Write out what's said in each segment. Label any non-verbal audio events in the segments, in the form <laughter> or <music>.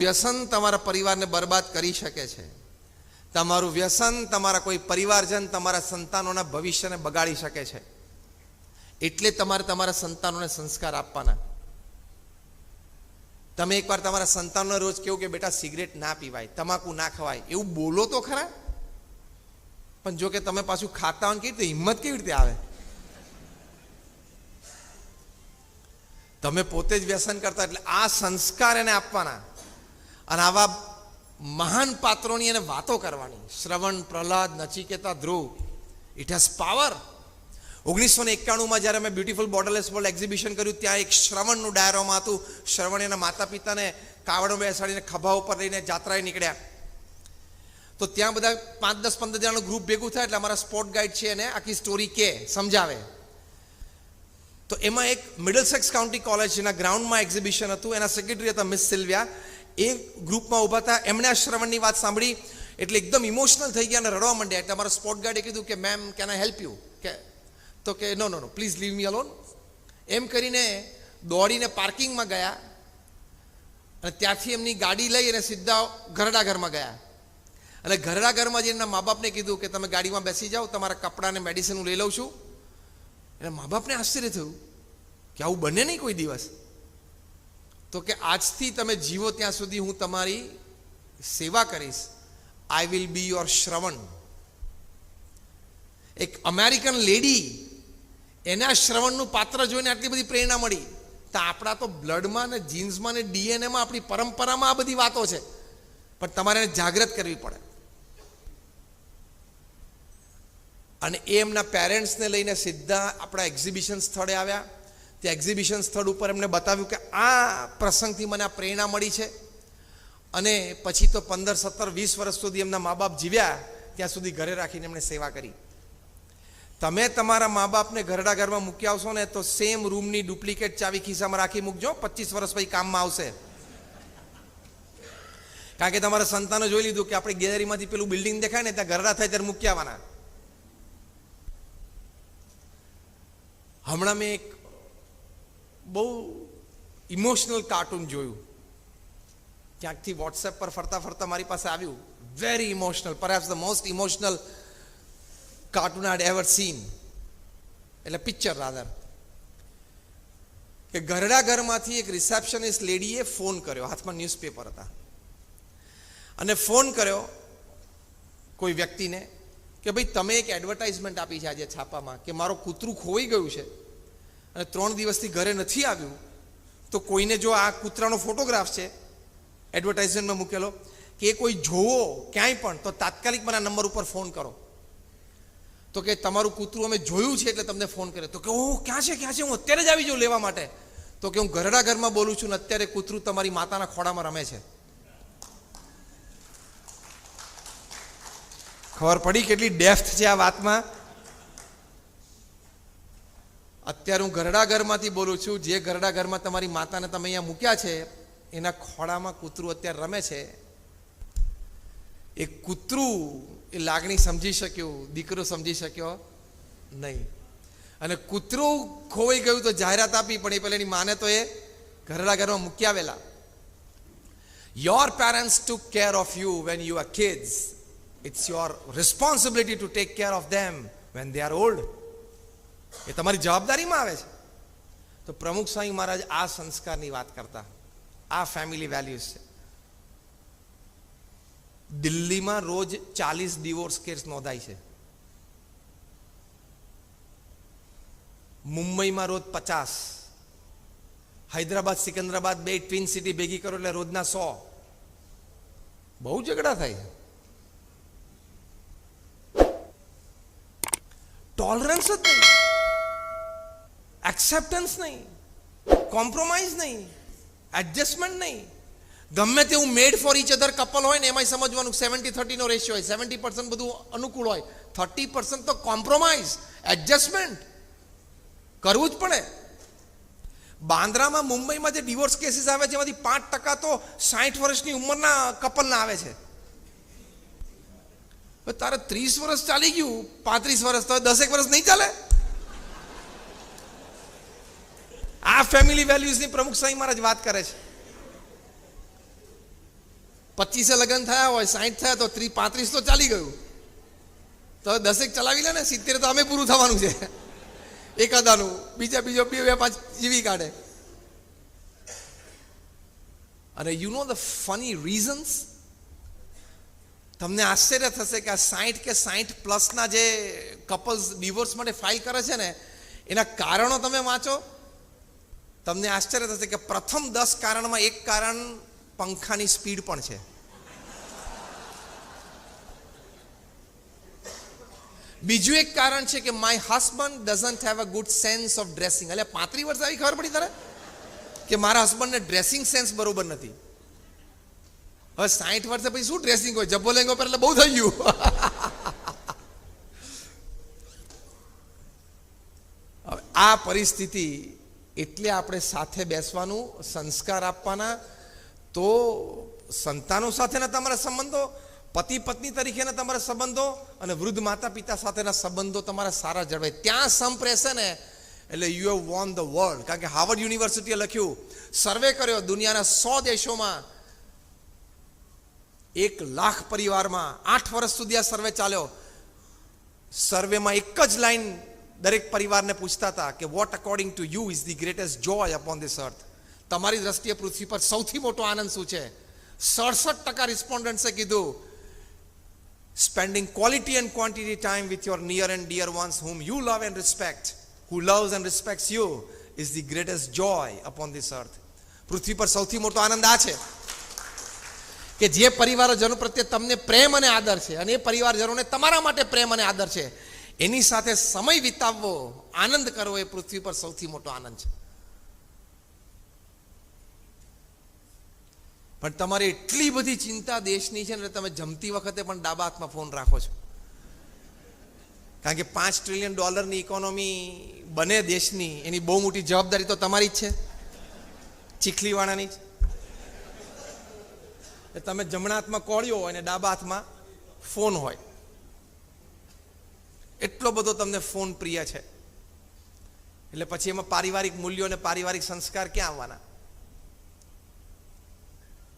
વ્યસન તમારા પરિવારને બરબાદ કરી શકે છે. તમારું વ્યસન તમારા કોઈ પરિવારજન તમારા સંતાનોના ભવિષ્યને બગાડી શકે છે. એટલે તમારે તમારા સંતાનોને સંસ્કાર આપવાના. તમે એકવાર તમારા સંતાનોને રોજ કેવું કે, બેટા, સિગરેટ ના પીવાય, તમાકુ ના ખવાય. એવું બોલો તો ખરા. પણ જો કે તમે પાછું ખાતા હોય કેવી રીતે? હિંમત કેવી રીતે આવે? તમે પોતે જ વ્યસન કરતા એટલે આ સંસ્કાર એને આપવાના. અને આવા મહાન પાત્રોની એને વાતો કરવાની. Shravan, Prahlad, Nachiketa, Dhruv. It has power ઓગણીસો ને એકાણુંમાં જ્યારે મેં બ્યુટિફુલ બોર્ડરલેસ વર્લ્ડ એક્ઝિબિશન કર્યું, ત્યાં એક શ્રવણનું ડાયરોમાં હતું. શ્રવણ એના માતા પિતાને કાવડો બેસાડીને ખભા ઉપર લઈને જાત્રાએ નીકળ્યા. તો ત્યાં બધા પાંચ, દસ, પંદર જણાનું ગ્રુપ ભેગું થાય એટલે અમારા સ્પોર્ટ ગાઈડ છે એને આખી સ્ટોરી કે, સમજાવે. તો એમાં એક મિડલ સેક્સ કાઉન્ટી કોલેજના ગ્રાઉન્ડમાં એક્ઝિબિશન હતું, એના સેક્રેટરી હતા મિસ સિલ્વિયા એ ગ્રુપમાં ઊભા હતા. એમણે આ શ્રવણની વાત સાંભળી. એટલે એકદમ ઇમોશનલ થઈ ગયા અને રડવા માંડ્યા. એટલે અમારા સ્પોર્ટ ગાર્ડે કીધું કે ma'am can I help you કે, તો કે no no no please leave me alone એમ કરીને દોડીને પાર્કિંગમાં ગયા. અને ત્યાંથી એમની ગાડી લઈ અને સીધા ઘરડા ઘરમાં ગયા. અને ઘરડા ઘરમાં જઈને મા બાપને કીધું કે, તમે ગાડીમાં બેસી જાઓ. તમારા કપડાં અને મેડિસિન હું લઈ લઉં છું. એટલે મા બાપને આશ્ચર્ય થયું કે આવું બને નહીં કોઈ દિવસ. તો કે આજથી તમે જીવો ત્યાં સુધી હું તમારી સેવા કરીશ. I will be your Shravan. એક અમેરિકન લેડી એના શ્રવણનું પાત્ર જોઈને આટલી બધી પ્રેરણા મળી. તો આપણા તો બ્લડમાં ને જીન્સમાં ને ડીએનએમાં આપણી પરંપરામાં આ બધી વાતો છે. પણ તમારે એને જાગૃત કરવી પડે. અને એ એમના પેરેન્ટ્સને લઈને સીધા આપણા એક્ઝિબિશન સ્થળે આવ્યા. તે એક્ઝિબિશન સ્થળ ઉપર એમને બતાવ્યું કે આ પ્રસંગથી મને આ પ્રેરણા મળી છે. અને પછી તો પંદર, સત્તર, વીસ વર્ષ સુધી એમના મા બાપ જીવ્યા, ત્યાં સુધી ઘરે રાખીને એમણે સેવા કરી. તમે તમારા મા બાપને ઘરડા ઘરમાં મૂકી આવશો ને તો સેમ રૂમની ડુપ્લિકેટ ચાવી ખિસ્સામાં રાખી મૂકજો, પચીસ વર્ષ પછી કામમાં આવશે. કારણ કે તમારા સંતાનો જોઈ લીધું કે આપણે ગેલેરીમાંથી પેલું બિલ્ડિંગ દેખાય ને ત્યાં ઘરડા થાય ત્યારે મૂકી આવવાના. હમણાં મેં એક બહુ ઇમોશનલ કાર્ટૂન જોયું. ક્યાંકથી વોટ્સએપ પર ફરતા ફરતા મારી પાસે આવ્યું. Very emotional perhaps the most emotional cartoon ad ever seen એટલે પિક્ચર રાધર કે ઘરડા ઘરમાંથી એક રિસેપ્શનિસ્ટ લેડીએ ફોન કર્યો. હાથમાં ન્યૂઝપેપર હતા. અને ફોન કર્યો કોઈ વ્યક્તિને કે ભાઈ તમે એક એડવર્ટાઇઝમેન્ટ આપી છે આજે છાપામાં કે મારો કૂતરું ખોવાઈ ગયું છે. અને ત્રણ દિવસથી ઘરે નથી આવ્યું, તો કોઈને જો આ કૂતરાનો ફોટોગ્રાફ છે, એડવર્ટાઇઝમેન્ટમાં મૂકેલો, કે કોઈ જોવો ક્યાંય પણ, તો તાત્કાલિક મને નંબર ઉપર ફોન કરો. તો કે તમારું કૂતરું અમે જોયું છે એટલે તમને ફોન કર્યો. તો કે ઓ ક્યાં છે ક્યાં છે? હું અત્યારે જ આવી જાઉં લેવા માટે. તો કે, હું ઘરડા ઘરમાં બોલું છું ને અત્યારે કૂતરું તમારી માતાના ખોડામાં રમે છે. ખબર પડી કેટલી ડેફ્થ છે આ વાતમાં? અત્યારે હું ઘરડા ઘરમાંથી બોલું છું, જે ઘરડા ઘરમાં તમારી માતાને તમે અહીંયા મૂક્યા છે, એના ખોળામાં કૂતરું અત્યારે રમે છે. એ કૂતરું એ લાગણી સમજી શક્યું, દીકરો સમજી શક્યો નહીં. અને કૂતરું ખોવાઈ ગયું તો જાહેરાત આપી, પણ એ પહેલાં એની માને તો એ ઘરડા ઘરમાં મૂકી આવેલા. Your parents took care of you when you are kids it's your responsibility to take care of them when they are old એ તમારી જવાબદારીમાં આવે છે. તો પ્રમુખ સ્વામી મહારાજ આ સંસ્કારની વાત કરતા. આ ફેમિલી વેલ્યુઝ છે. દિલ્હીમાં રોજ ચાલીસ ડિવોર્સ કેસ નોંધાય છે. મુંબઈમાં રોજ પચાસ. હૈદરાબાદ, સિકંદરાબાદ બે ટ્વિન સિટી ભેગી કરો એટલે રોજના સો. બહુ ઝઘડા થાય ટોલરન્સ જ નહીં. એક્સેપ્ટન્સ નહીં. કોમ્પ્રોમાઇઝ નહીં. એડજસ્ટમેન્ટ નહીં. ગમે તેવું made for each other couple હોય ને, એમાંય સમજવાનું સેવન્ટી થર્ટીનો રેશિયો હોય. સેવન્ટી પર્સન્ટ બધું અનુકૂળ હોય. થર્ટી પર્સન્ટ તો કોમ્પ્રોમાઇઝ એડજસ્ટમેન્ટ કરવું જ પડે. બાંદ્રામાં મુંબઈમાં જે ડિવોર્સ કેસીસ આવે છે, એમાંથી પાંચ ટકા તો સાઠ વર્ષની ઉંમરના કપલના આવે છે. તારે ત્રીસ વર્ષ ચાલી ગયું, પાંત્રીસ વર્ષ તો દસેક વર્ષ નહીં ચાલે? આ ફેમિલી વેલ્યુઝની પ્રમુખ સાંઈ મહારાજ વાત કરે છે. પચીસે લગ્ન થયા હોય સાઠ થયા તો ત્રીસ પાંત્રીસ તો ચાલી ગયું. તો દસેક ચલાવી લે ને, સિત્તેર તો અમે પૂરું થવાનું છે. એકાદાનું, બીજા બીજો બે બે પાંચ જીવી કાઢે. અને you know the funny reasons તમને આશ્ચર્ય થશે કે આ સાઠ કે સાઠ પ્લસના જે કપલ્સ ડિવોર્સ માટે ફાઇલ કરે છે ને, એના કારણો તમે વાંચો. તમને આશ્ચર્ય થશે કે પ્રથમ દસ કારણમાં એક કારણ પંખાની સ્પીડ પણ છે. બીજું એક કારણ છે કે my husband doesn't have a good sense of dressing એટલે પાંત્રીસ વર્ષ આવી ખબર પડી તારે કે મારા હસબન્ડને ડ્રેસિંગ સેન્સ બરોબર નથી. હવે સાઠ વર્ષે પછી શું ડ્રેસિંગ હોય? જબ્બો લેંગો પર એટલે બહુ થઈ ગયું. <laughs> આ પરિસ્થિતિ એટલે આપણે સાથે બેસવાનું, સંસ્કાર આપવાના, તો સંતાનો સાથેના તમારા સંબંધો પતિ પત્ની તરીકેના તમારા સંબંધો અને વૃદ્ધ માતા પિતા સાથેના સંબંધો તમારા સારા જળવાય. ત્યાં સંપ રહેશે ને એટલે you have won the world કારણ કે હાર્વર્ડ યુનિવર્સિટીએ લખ્યું સર્વે કર્યો દુનિયાના સો દેશોમાં એક લાખ પરિવારમાં આઠ વર્ષ સુધી આ સર્વે ચાલ્યો. સર્વેમાં એક જ લાઈન દરેક પરિવારને પૂછતા હતા કે what according to you is the greatest joy upon this earth તમારી દ્રષ્ટિએ પૃથ્વી પર સૌથી મોટો આનંદ શું છે? સડસઠ ટકા રિસ્પોન્ડન્ટ્સે કીધું spending quality and quantity time with your near and dear ones whom you love and respect who loves and respects you is the greatest joy upon this earth પૃથ્વી પર સૌથી મોટો આનંદ આ છે કે જે પરિવારજનો પ્રત્યે તમને પ્રેમ અને આદર છે અને એ પરિવારજનોને તમારા માટે પ્રેમ અને આદર છે. એની સાથે સમય વિતાવવો, આનંદ કરવો એ પૃથ્વી પર સૌથી મોટો આનંદ છે. પણ તમારે એટલી બધી ચિંતા દેશની છે ને તમે જમતી વખતે પણ ડાબા હાથમાં ફોન રાખો છો. કારણ કે પાંચ ટ્રિલિયન ડોલરની ઇકોનોમી બને દેશની, એની બહુ મોટી જવાબદારી તો તમારી જ છે. ચીખલીવાળાની જ. તમે જમણા હાથમાં કોળ્યો અને ડાબા હાથમાં ફોન હોય. એટલો બધો તમને ફોન પ્રિય છે. એટલે પછી એમાં પારિવારિક મૂલ્યો અને પારિવારિક સંસ્કાર ક્યાં આવવાના?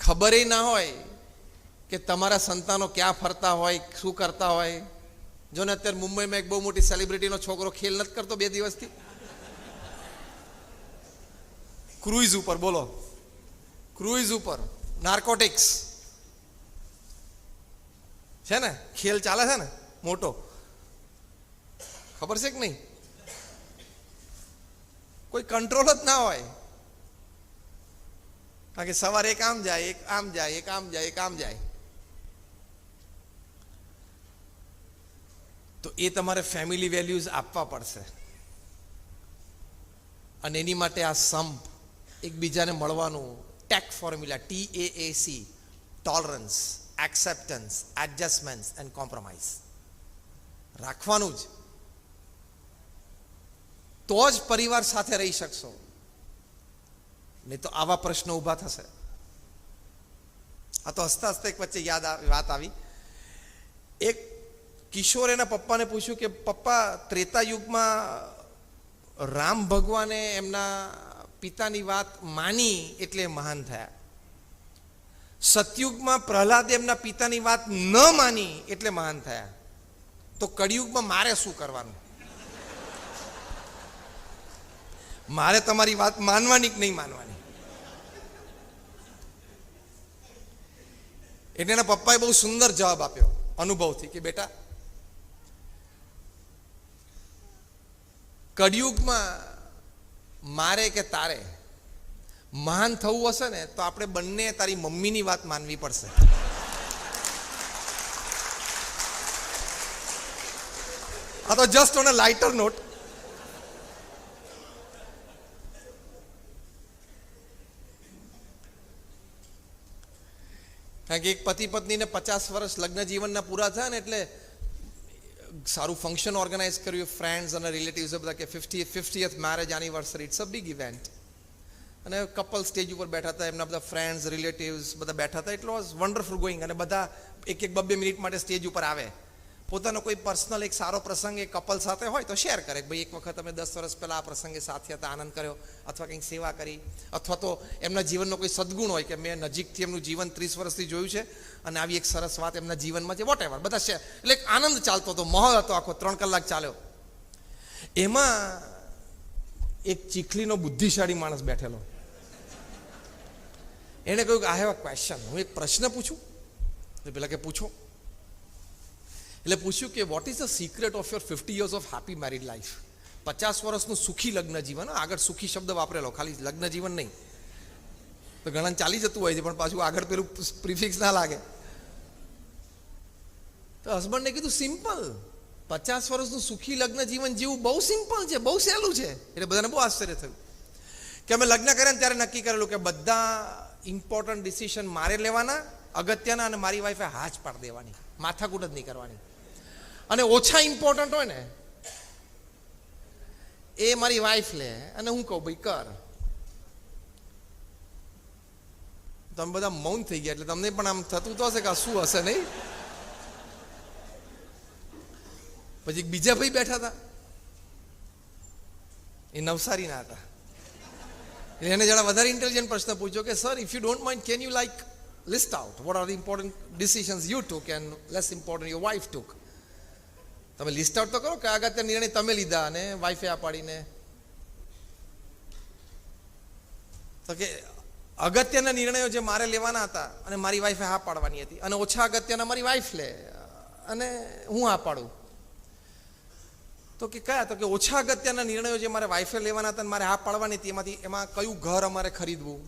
ખબર ના હોય કે તમારા સંતાનો ક્યાં ફરતા હોય, શું કરતા હોય. જો ને અત્યારે મુંબઈમાં એક બહુ મોટી સેલિબ્રિટીનો છોકરો ખેલ નથી કરતો બે દિવસથી. ક્રુઇઝ ઉપર, બોલો. ક્રુઇઝ ઉપર. નાર્કોટિક્સ છે ને? ખેલ ચાલે છે ને? મોટો. ખબર છે કે નહીં? કોઈ કંટ્રોલ જ ના હોય. કારણ કે સવારે એક આમ જાય, એક આમ જાય, એક આમ જાય, એક આમ જાય. તો એ તમારે ફેમિલી વેલ્યુઝ આપવા પડશે. અને એની માટે આ સંપ એકબીજાને મળવાનું. Take formula T A A C tolerance acceptance adjustment and compromise રાખવાનું જ. તો જ પરિવાર સાથે રહી શકશો. નહીં તો આવા પ્રશ્નો ઊભા થશે. આ તો હસતા હસતા એક વચ્ચે યાદ વાત આવી. એક કિશોર એના પપ્પાને પૂછ્યું કે, પપ્પા, ત્રેતા યુગમાં રામ ભગવાને એમના પિતાની વાત માની એટલે મહાન થયા. સતયુગમાં પ્રહલાદે એમના પિતાની વાત ન માની એટલે મહાન થયા. તો કળિયુગમાં મારે શું કરવાનું? મારે તમારી વાત માનવાની કે નહીં માનવાની? એટલે એના પપ્પાએ બહુ સુંદર જવાબ આપ્યો અનુભવથી કે બેટા કડિયુગમાં મારે કે તારે મહાન થવું હશે ને, તો આપણે બંને તારી મમ્મીની વાત માનવી પડશે. આ તો just on a lighter note કારણ કે એક પતિ પત્નીને પચાસ વર્ષ લગ્ન જીવનના પૂરા થયા ને એટલે સારું ફંક્શન ઓર્ગેનાઇઝ કર્યું ફ્રેન્ડ્સ અને રિલેટિવ્સ બધા કે fifty fiftieth marriage anniversary it's a big event અને કપલ સ્ટેજ ઉપર બેઠા હતા, એમના બધા ફ્રેન્ડ્સ રિલેટિવ્સ બધા બેઠા હતા. વોઝ વન્ડરફુલ ગોઈંગ અને બધા એક એક બબ્બે મિનિટ માટે સ્ટેજ ઉપર આવે. પોતાનો કોઈ પર્સનલ એક સારો પ્રસંગ એ કપલ સાથે હોય તો શેર કરે ભાઈ, એક વખત અમે દસ વર્ષ પહેલા આ પ્રસંગે સાથે હતા, આનંદ કર્યો, અથવા કંઈક સેવા કરી, અથવા તો એમના જીવનનો કોઈ સદગુણ હોય કે મેં નજીકથી એમનું જીવન ત્રીસ વર્ષથી જોયું છે અને આવી એક સરસ વાત એમના જીવનમાં છે વોટ બધા શેર એટલે એક આનંદ ચાલતો હતો, મહોલ હતો આખો, ત્રણ કલાક ચાલ્યો. એમાં એક ચીખલીનો બુદ્ધિશાળી માણસ બેઠેલો. એણે કહ્યું કે આઈ હેવ ક્વેશ્ચન હું એક પ્રશ્ન પૂછું? એટલે પેલા કે, પૂછો. એટલે પૂછ્યું કે what is the secret of your fifty years of happy married life પચાસ વર્ષનું સુખી લગ્ન જીવન આગળ સુખી શબ્દ વાપરેલો, ખાલી લગ્ન જીવન નહીં. તો ઘણા ચાલી જતું હોય છે, પણ પાછું આગળ પેલું પ્રિફિક્સ ના લાગે. તો હસબન્ડને કીધું સિમ્પલ પચાસ વર્ષનું સુખી લગ્ન જીવન જીવવું બહુ સિમ્પલ છે, બહુ સહેલું છે. એટલે બધાને બહુ આશ્ચર્ય થયું. કે અમે લગ્ન કર્યા ત્યારે નક્કી કરેલું કે બધા ઇમ્પોર્ટન્ટ ડિસિશન મારે લેવાના, અગત્યના અને મારી વાઈફે હાજ પાડી દેવાની, માથાકૂટ જ નહીં કરવાની. અને ઓછા ઇમ્પોર્ટન્ટ હોય ને, એ મારી વાઈફ લે. અને હું કહું, ભાઈ, કર. તમે બધા મૌન થઈ ગયા, એટલે તમને પણ આમ થતું તો હશે કે શું હશે નહીં? પછી બીજા ભાઈ બેઠા હતા. એ નવસારીના હતા. એને જરા વધારે ઇન્ટેલિજન્ટ પ્રશ્ન પૂછ્યો કે sir if you don't mind can you like list out what are the important decisions you took and less important your wife took તમે લિસ્ટ આઉટ તો કરો કે અગત્ય નિર્ણય તમે લીધા અને વાઈફે આ પાડીને. તો કે અગત્યના નિર્ણયો જે મારે લેવાના હતા અને મારી વાઈફે હા પાડવાની હતી અને ઓછા અગત્યના મારી વાઈફ લે અને હું હા પાડું. તો કે કયા? તો કે ઓછા અગત્યના નિર્ણયો જે મારે વાઈફે લેવાના હતા અને મારે હા પાડવાની હતી, એમાંથી એમાં કયું ઘર અમારે ખરીદવું?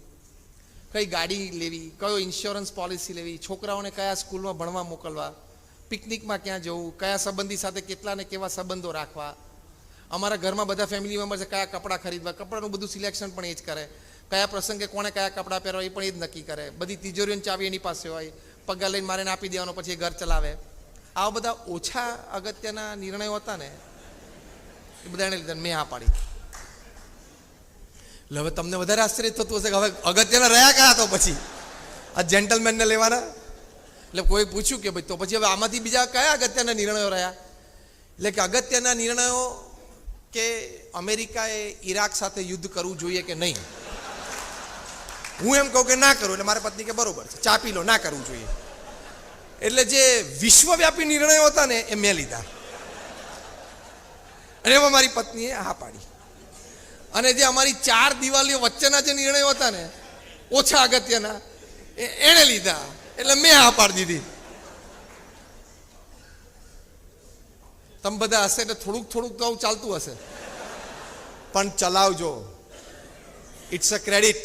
કઈ ગાડી લેવી? કયો ઇન્સ્યોરન્સ પોલિસી લેવી? છોકરાઓને કયા સ્કૂલમાં ભણવા મોકલવા? પિકનિકમાં ક્યાં જવું, કયા સંબંધી સાથે કેટલા ને કેવા સંબંધો રાખવા, અમારા ઘરમાં બધા ફેમિલી મેમ્બર છે કયા કપડાં ખરીદવા, કપડાનું બધું સિલેક્શન પણ એ જ કરે. કયા પ્રસંગે કોણે કયા કપડાં પહેરવા એ પણ એ જ નક્કી કરે. બધી તિજોરીઓની ચાવી એની પાસે હોય પગાર લઈને મારે આપી દેવાનો પછી એ ઘર ચલાવે. આવા બધા ઓછા અગત્યના નિર્ણયો હતા ને, એ બધા એને લીધા મેં આ પાડી. એટલે હવે તમને વધારે આશ્ચર્ય થતું હશે કે હવે અગત્યના રહ્યા કયા તો પછી? આ જેન્ટલમેનને લેવાના? એટલે કોઈ પૂછ્યું કે ભાઈ, તો પછી હવે આમાંથી બીજા કયા અગત્યના નિર્ણયો રહ્યા? એટલે કે અગત્યના નિર્ણયો કે અમેરિકાએ ઈરાક સાથે યુદ્ધ કરવું જોઈએ કે નહીં? હું એમ કહું કે ના કરું, એટલે મારા પત્ની કે બરોબર છે ચાપી લો, ના કરવું જોઈએ. એટલે જે વિશ્વવ્યાપી નિર્ણયો હતા ને, એ મેં લીધા. અને એમાં મારી પત્નીએ હા પાડી. અને જે અમારી ચાર દિવાલીઓ વચ્ચેના જે નિર્ણયો હતા ને, ઓછા અગત્યના એણે લીધા. એટલે મેં હા પાડી દીધી. તમે બધા હશે એટલે થોડુંક થોડુંક તો ચાલતું હશે. પણ ચલાવજો. ઇટ્સ અ ક્રેડિટ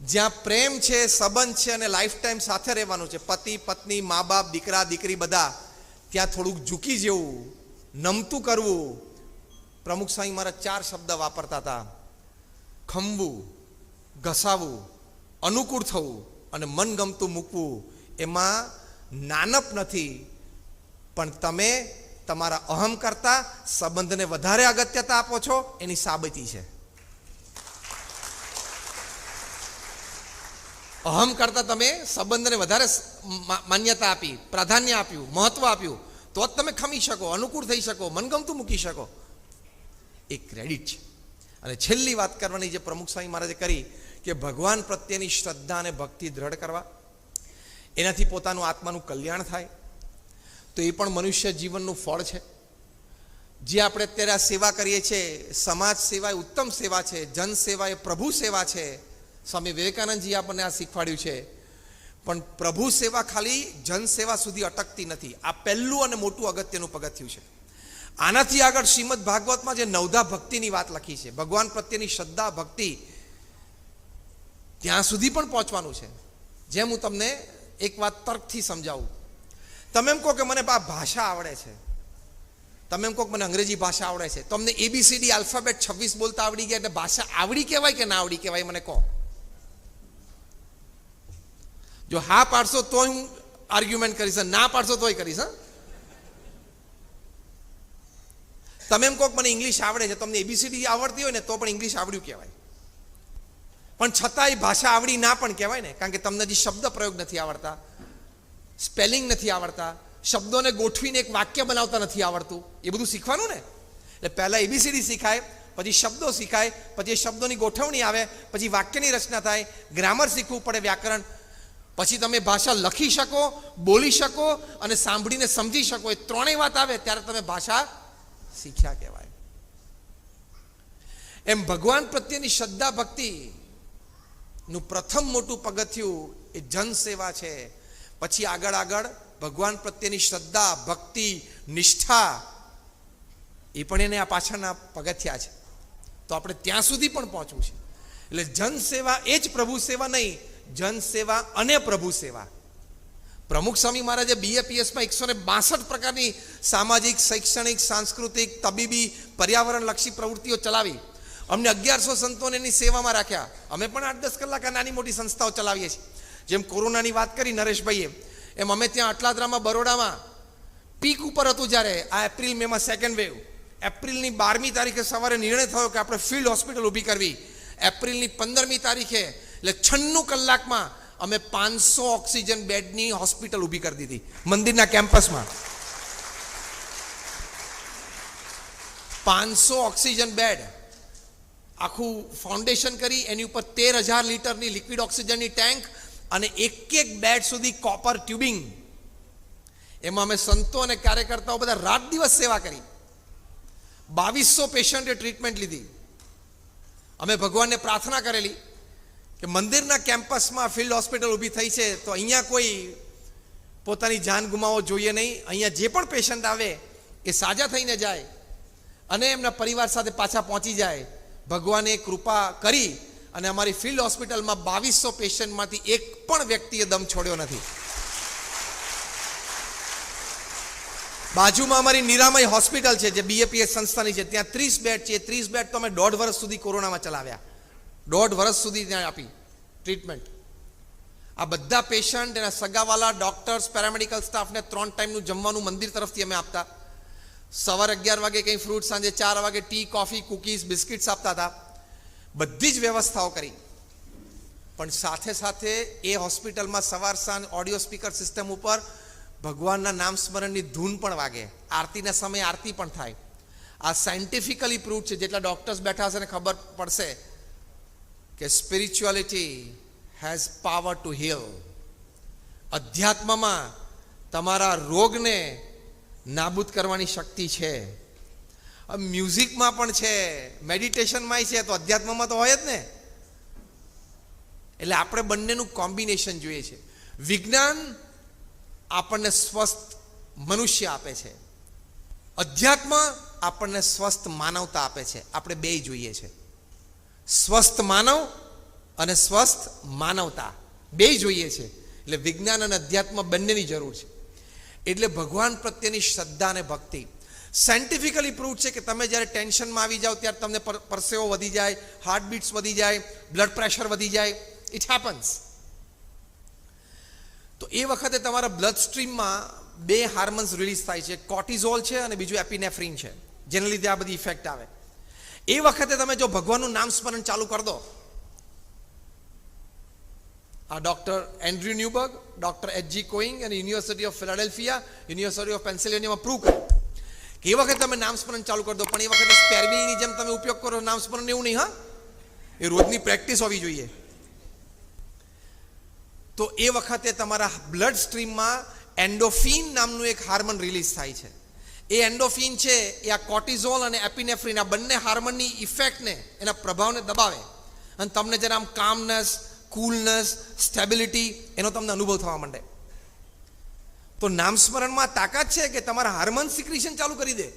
જ્યાં પ્રેમ છે, સંબંધ છે અને લાઈફ ટાઈમ સાથે રહેવાનું છે, પતિ, પત્ની, મા બાપ, દીકરા, દીકરી બધા, ત્યાં થોડુંક ઝૂકી જેવું, નમતું કરવું. પ્રમુખ સ્વામી મારા ચાર શબ્દ વાપરતા હતા. ખંભવું ઘસાવવું અનુકૂળ થવું. અને મનગમતું મૂકવું, એમાં નાનપ નથી. પણ તમે તમારા અહમ કરતા સંબંધને વધારે અગત્યતા આપો છો, એની સાબિતી છે. અહમ કરતા તમે સંબંધને વધારે માન્યતા આપી, પ્રાધાન્ય આપ્યું, મહત્વ આપ્યું, તો જ તમે ખમી શકો, અનુકૂળ થઈ શકો, મનગમતું મૂકી શકો. એ ક્રેડિટ છે. અને છેલ્લી વાત કરવાની જે પ્રમુખ સ્વામી મહારાજે કરી કે ભગવાન પ્રત્યેની શ્રદ્ધા અને ભક્તિ દ્રઢ કરવા. એનાથી પોતાનું આત્માનું કલ્યાણ થાય. તો એ પણ મનુષ્ય જીવનનું ફળ છે. જે આપણે અત્યારે આ સેવા કરીએ છીએ, સમાજ સેવા એ ઉત્તમ સેવા છે, જન સેવા એ પ્રભુ સેવા છે. સ્વામી વિવેકાનંદજી આપણને આ શીખવાડ્યું છે. પણ પ્રભુ સેવા ખાલી જન સેવા સુધી અટકતી નથી. આ પહેલું અને મોટું અગત્યનું પગથિયું છે. આનાથી આગળ શ્રીમદ ભાગવતમાં જે નવધા ભક્તિની વાત લખી છે, ભગવાન પ્રત્યેની શ્રદ્ધા, ભક્તિ ત્યાં સુધી પણ પહોંચવાનું છે. જેમ હું તમને એક વાત તર્કથી સમજાવું. તમે એમ કહો કે મને આ ભાષા આવડે છે. તમે એમ કહો કે મને અંગ્રેજી ભાષા આવડે છે. તમને એબીસીડી આલ્ફાબેટ છવ્વીસ બોલતા આવડી ગયા એટલે ભાષા આવડી કહેવાય કે ના આવડી કહેવાય મને કહો. જો હા પાડશો તો હું આર્ગ્યુમેન્ટ કરીશ ના પાડશો તોય કરીશ તમે એમ કહો કે મને ઇંગ્લિશ આવડે છે, તમને એબીસીડી આવડતી હોય ને તો પણ ઇંગ્લિશ આવડ્યું કહેવાય. પણ છતાંય ભાષા આવડી ના પણ કહેવાય ને, કારણ કે તમને જે શબ્દ પ્રયોગ નથી આવડતા સ્પેલિંગ નથી આવડતા, શબ્દોને ગોઠવીને એક વાક્ય બનાવતા નથી આવડતું. એ બધું શીખવાનું ને? એટલે પહેલાં એબીસીડી શીખાય, પછી શબ્દો શીખાય, પછી એ શબ્દોની ગોઠવણી આવે, પછી વાક્યની રચના થાય ગ્રામર શીખવું પડે વ્યાકરણ. પછી તમે ભાષા લખી શકો, બોલી શકો અને સાંભળીને સમજી શકો. એ ત્રણેય વાત આવે ત્યારે તમે ભાષા શીખ્યા કહેવાય. એમ ભગવાન પ્રત્યેની શ્રદ્ધા ભક્તિ નું પ્રથમ મોટું પગથિયું એ જનસેવા છે. પછી આગળ આગળ ભગવાન પ્રત્યેની શ્રદ્ધા, ભક્તિ, નિષ્ઠા એ પણ એને આ પાછળના પગથિયા છે. તો આપણે ત્યાં સુધી પણ પહોંચવું છે. એટલે જનસેવા એ જ પ્રભુ સેવા નહીં, જનસેવા અને પ્રભુ સેવા. પ્રમુખ સ્વામી મહારાજે બીએપીએસમાં એકસો ને બાસઠ પ્રકારની સામાજિક, શૈક્ષણિક, સાંસ્કૃતિક, તબીબી, પર્યાવરણલક્ષી પ્રવૃત્તિઓ ચલાવી. અમને અગિયારસો સંતોને એની સેવામાં રાખ્યા. અમે પણ આઠ દસ કલાક નાની મોટી સંસ્થાઓ ચલાવીએ છીએ. જેમ કોરોનાની વાત કરી નરેશભાઈએ, એમ અમે ત્યાં અટલાદરામાં, બરોડામાં પીક ઉપર હતું જ્યારે, આ એપ્રિલ મેમાં સેકન્ડ વેવ એપ્રિલની બારમી તારીખે સવારે નિર્ણય થયો કે આપણે ફિલ્ડ હોસ્પિટલ ઊભી કરવી. એપ્રિલની પંદરમી તારીખે, એટલે છન્નું કલાકમાં અમે પાંચસો ઓક્સિજન બેડની હોસ્પિટલ ઊભી કરી દીધી, મંદિરના કેમ્પસમાં. પાંચસો ઓક્સિજન બેડ. આખું ફાઉન્ડેશન કરી, એની ઉપર તેર હજાર લીટરની લિક્વિડ ઓક્સિજનની ટેન્ક અને એક એક બેડ સુધી કોપર ટ્યુબિંગ એમાં અમે સંતો અને કાર્યકર્તાઓ બધા રાત દિવસ સેવા કરી. બાવીસો પેશન્ટે ટ્રીટમેન્ટ લીધી. અમે ભગવાનને પ્રાર્થના કરેલી કે મંદિરના કેમ્પસમાં ફિલ્ડ હોસ્પિટલ ઊભી થઈ છે, તો અહીંયા કોઈ પોતાની જાન ગુમાવો જોઈએ નહીં. અહીંયા જે પણ પેશન્ટ આવે, એ સાજા થઈને જાય અને એમના પરિવાર સાથે પાછા પહોંચી જાય. ભગવાને કૃપા કરી અને અમારી ફિલ્ડ હોસ્પિટલમાં બાવીસો પેશન્ટમાંથી એક પણ વ્યક્તિએ દમ છોડ્યો નથી. બાજુમાં અમારી નિરામય હોસ્પિટલ છે, જે બીએપીએસ સંસ્થાની છે. ત્યાં ત્રીસ બેડ છે. ત્રીસ બેડ તો અમે દોઢ વર્ષ સુધી કોરોનામાં ચલાવ્યા. દોઢ વર્ષ સુધી ત્યાં આપી ટ્રીટમેન્ટ. આ બધા પેશન્ટ, એના સગાવાલા, ડોક્ટર્સ, પેરામેડિકલ સ્ટાફને ત્રણ ટાઈમનું જમવાનું મંદિર તરફથી અમે આપતા. સવારે અગિયાર વાગે કંઈ ફ્રૂટ સાંજે ચાર વાગે ટી કોફી કુકીઝ બિસ્કિટ્સ આપતા હતા. બધી જ વ્યવસ્થાઓ કરી. પણ સાથે સાથે એ હોસ્પિટલમાં સવાર, સાંજ ઓડિયો સ્પીકર સિસ્ટમ ઉપર ભગવાનના નામ સ્મરણની ધૂન પણ વાગે. આરતીના સમયે આરતી પણ થાય. આ સાયન્ટિફિકલી પ્રૂવ છે, જેટલા ડોક્ટર્સ બેઠા હશે ને ખબર પડશે કે spirituality has power to heal અધ્યાત્મમાં તમારા રોગને નાબૂદ કરવાની શક્તિ છે. મ્યુઝિકમાં પણ છે, મેડિટેશનમાં છે, તો અધ્યાત્મમાં તો હોય જ ને. એટલે આપણે બંનેનું કોમ્બિનેશન જોઈએ છે. વિજ્ઞાન આપણને સ્વસ્થ મનુષ્ય આપે છે. અધ્યાત્મ આપણને સ્વસ્થ માનવતા આપે છે. આપણે બે જોઈએ છે. સ્વસ્થ માનવ અને સ્વસ્થ માનવતા. બે જોઈએ છે. એટલે વિજ્ઞાન અને અધ્યાત્મ બંનેની જરૂર છે. એટલે ભગવાન પ્રત્યેની શ્રદ્ધા અને ભક્તિ. સાયન્ટિફિકલી પ્રૂવ છે કે તમે જ્યારે ટેન્શનમાં આવી જાઓ ત્યારે તમને પરસેવો વધી જાય હાર્ટબીટ્સ વધી જાય બ્લડ પ્રેશર વધી જાય. ઇટ હેપન્સ તો એ વખતે તમારા બ્લડ સ્ટ્રીમમાં બે હાર્મોન્સ રિલીઝ થાય છે. કોર્ટિઝોલ છે અને બીજું એપિનેફ્રિન છે. જેને લીધે આ બધી ઇફેક્ટ આવે. એ વખતે તમે જો ભગવાનનું નામ સ્મરણ ચાલુ કરી દો આ doctor Andrew Newberg doctor H G Koenig અને university of Philadelphia university of પેન્સિલ્વેનિયામાં prove કર્યું. કે એ વખતે તમે નામ સ્મરણ ચાલુ કરી દો, પણ એ વખતે સ્પેરબીની જેમ તમે ઉપયોગ કરો નામ સ્મરણ એવું નહીં, હા? એ રોજની પ્રેક્ટિસ હોવી જોઈએ. તો એ વખતે તમારા બ્લડ સ્ટ્રીમમાં એન્ડોફિન નામનું એક હાર્મોન રિલીઝ થાય છે. એ એન્ડોફિન છે, એ આ કોર્ટિઝોલ અને એપિનેફ્રિન, આ બંને હાર્મોનની ઇફેક્ટને એના પ્રભાવને દબાવે. અને તમને જરા આમ કામનેસ કુલનેસ સ્ટેબિલિટી એનો તમને અનુભવ થવા માંડે. તો નામ સ્મરણમાં તાકાત છે કે તમારા હાર્મોન સિક્રિશન ચાલુ કરી દે.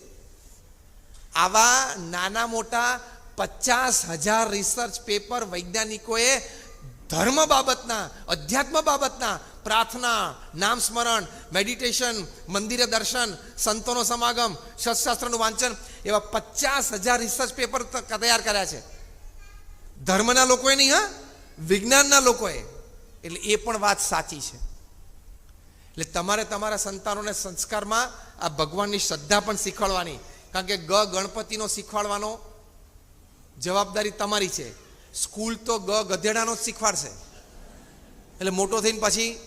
આવા નાના મોટા પચાસ હજાર રિસર્ચ પેપર વૈજ્ઞાનિકોએ ધર્મ બાબતના, અધ્યાત્મ બાબતના પ્રાર્થના, નામ સ્મરણ મેડિટેશન મંદિરે દર્શન, સંતોનો સમાગમ, શસ્ત્રાસ્ત્રનું વાંચન એવા પચાસ હજાર રિસર્ચ પેપર તૈયાર કર્યા છે. ધર્મના લોકોએ નહીં, હા? વિજ્ઞાનના લોકોએ, એટલે એ પણ વાત સાચી છે. એટલે તમારે તમારા સંતાનોને સંસ્કારમાં આ ભગવાનની શ્રદ્ધા પણ શીખવાડવાની. કારણ કે ગ ગણપતિનો શીખવાડવાનો જવાબદારી તમારી છે. સ્કૂલ તો ગ ગધેડાનો જ શીખવાડશે. એટલે મોટો થઈને પછી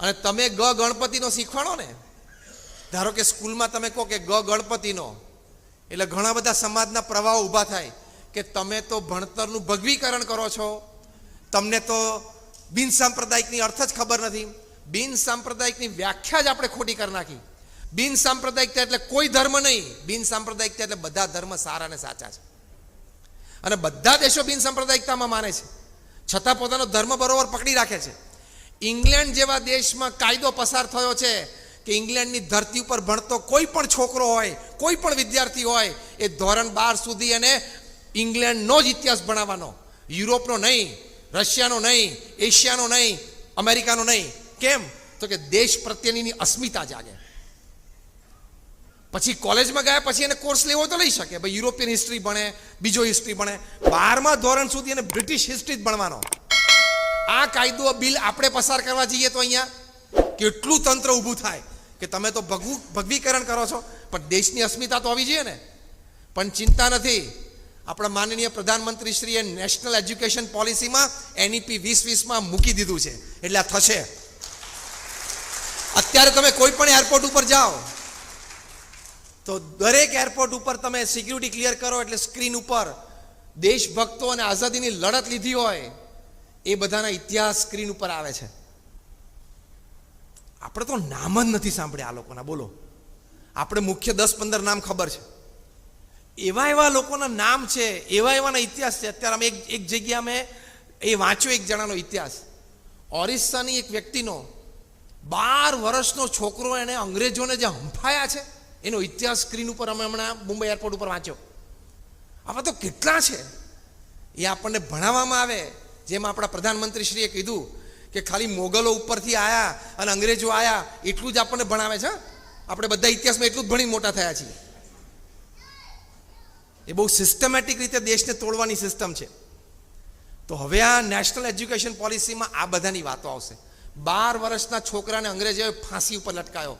અને તમે ગ ગણપતિનો શીખવાડો ને, ધારો કે સ્કૂલમાં તમે કહો કે ગ ગણપતિનો એટલે ઘણા બધા સમાજના પ્રવાહ ઊભા થાય કે તમે તો ભણતરનું ભગવીકરણ કરો છો. તમને તો બિન સાંપ્રદાયિકની અર્થ જ ખબર નથી. બિન સાંપ્રદાયિકની વ્યાખ્યા જ આપણે ખોટી કરી નાખી. બિન સાંપ્રદાયિકતા એટલે કોઈ ધર્મ નહીં. બિન સાંપ્રદાયિકતા એટલે બધા ધર્મ સારા અને સાચા છે. અને બધા દેશો બિન સાંપ્રદાયિકતામાં માને છે. છતાં પોતાનો ધર્મ બરોબર પકડી રાખે છે. ઇંગ્લેન્ડ જેવા દેશમાં કાયદો પસાર થયો છે કે ઇંગ્લેન્ડની ધરતી ઉપર ભણતો કોઈ પણ છોકરો હોય કોઈ પણ વિદ્યાર્થી હોય, એ ધોરણ બાર સુધી એને ઇંગ્લેન્ડનો જ ઇતિહાસ ભણાવવાનો. યુરોપનો નહીં, રશિયાનો નહીં, એશિયાનો નહીં, અમેરિકાનો નહીં. કેમ? તો કે દેશ પ્રત્યેની અસ્મિતા જાગે. પછી કોલેજમાં ગયા, પછી એને કોર્સ લેવો તો લઈ શકે. ભાઈ, યુરોપિયન હિસ્ટ્રી ભણે, બીજો હિસ્ટ્રી ભણે. બારમા ધોરણ સુધી એને બ્રિટિશ હિસ્ટ્રી જ ભણવાનો. આ કાયદો બિલ આપણે પસાર કરવા જઈએ તો અહીંયા કેટલું તંત્ર ઊભું થાય કે તમે તો ભગવું ભગવીકરણ કરો છો. પણ દેશની અસ્મિતા તો આવી જોઈએ ને. પણ ચિંતા નથી. આપણા માનનીય પ્રધાનમંત્રી શ્રીએ નેશનલ એજ્યુકેશન પોલિસીમાં એનઈપી વીસ વીસમાં મૂકી દીધું છે. એટલે આ થશે. અત્યારે તમે કોઈ પણ એરપોર્ટ ઉપર જાઓ, તો દરેક એરપોર્ટ ઉપર તમે સિક્યુરિટી ક્લિયર કરો એટલે સ્ક્રીન ઉપર દેશભક્તો અને આઝાદીની લડત લીધી હોય, એ બધાના ઇતિહાસ સ્ક્રીન ઉપર આવે છે. આપણે તો નામ જ નથી સાંભળ્યા આ લોકોના. બોલો. આપણે મુખ્ય દસ પંદર નામ ખબર છે. એવા એવા લોકોના નામ છે, એવા એવાના ઇતિહાસ છે. અત્યારે અમે એક એક જગ્યા અમે એ વાંચ્યો એક જણાનો ઇતિહાસ. ઓરિસ્સાની એક વ્યક્તિનો બાર વર્ષનો છોકરો એને અંગ્રેજોને જે હંફાયા છે, એનો ઇતિહાસ સ્ક્રીન ઉપર અમે હમણાં મુંબઈ એરપોર્ટ ઉપર વાંચ્યો. આવા તો કેટલા છે. એ આપણને ભણાવવામાં આવે, જેમ આપણા પ્રધાનમંત્રીશ્રીએ કીધું કે ખાલી મોગલો ઉપરથી આયા અને અંગ્રેજો આયા, એટલું જ આપણને ભણાવે છે. આપણે બધા ઇતિહાસમાં એટલું જ ભણી મોટા થયા છીએ. એ બહુ સિસ્ટમેટિક રીતે દેશને તોડવાની સિસ્ટમ છે. તો હવે આ નેશનલ એજ્યુકેશન પોલિસીમાં આ બધાની વાતો આવશે. બાર વર્ષના છોકરાને અંગ્રેજોએ ફાંસી ઉપર લટકાયો.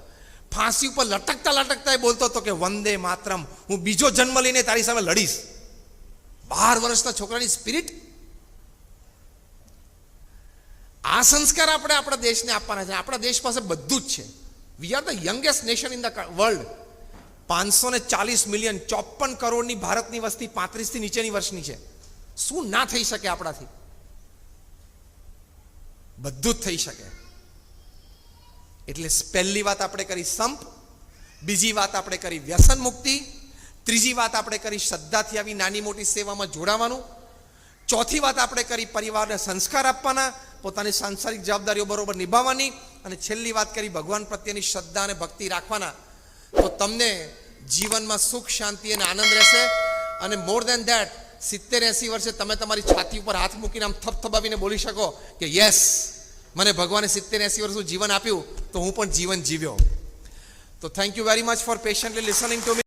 ફાંસી ઉપર લટકતા લટકતા એ બોલતો હતો કે, વંદે માતરમ, હું બીજો જન્મ લઈને તારી સામે લડીશ. બાર વર્ષના છોકરાની સ્પિરિટ આ સંસ્કાર આપણે આપણા દેશને આપવાના છે. આપણા દેશ પાસે બધું જ છે. We are the youngest nation in the world પાંચસો ને ચાલીસ મિલિયન ચોપન કરોડની ભારતની વસ્તી પાંત્રીસથી નીચેની વર્ષની છે. શું ના થઈ શકે આપણાથી? બધું જ થઈ શકે. એટલે પહેલી વાત આપણે કરી સંપ, બીજી વાત આપણે કરી વ્યસન મુક્તિ, ત્રીજી વાત આપણે કરી શ્રદ્ધાથી આવી નાની મોટી સેવામાં જોડાવાનું, ચોથી વાત આપણે કરી પરિવારને સંસ્કાર આપવાના પોતાની સાંસારિક જવાબદારીઓ બરોબર નિભાવવાની અને છેલ્લી વાત કરી ભગવાન પ્રત્યેની શ્રદ્ધા અને ભક્તિ રાખવાના, તો તમને જીવનમાં સુખ, શાંતિ અને આનંદ રહેશે અને મોર દેન ધેટ સિત્તેર એંસી વર્ષે તમે તમારી છાતી ઉપર હાથ મૂકીને આમ થપથપાવીને બોલી શકો કે યસ મને ભગવાને સિત્તેર એંસી વર્ષનું જીવન આપ્યું, તો હું પણ જીવન જીવ્યો. તો thank you very much for patiently listening to me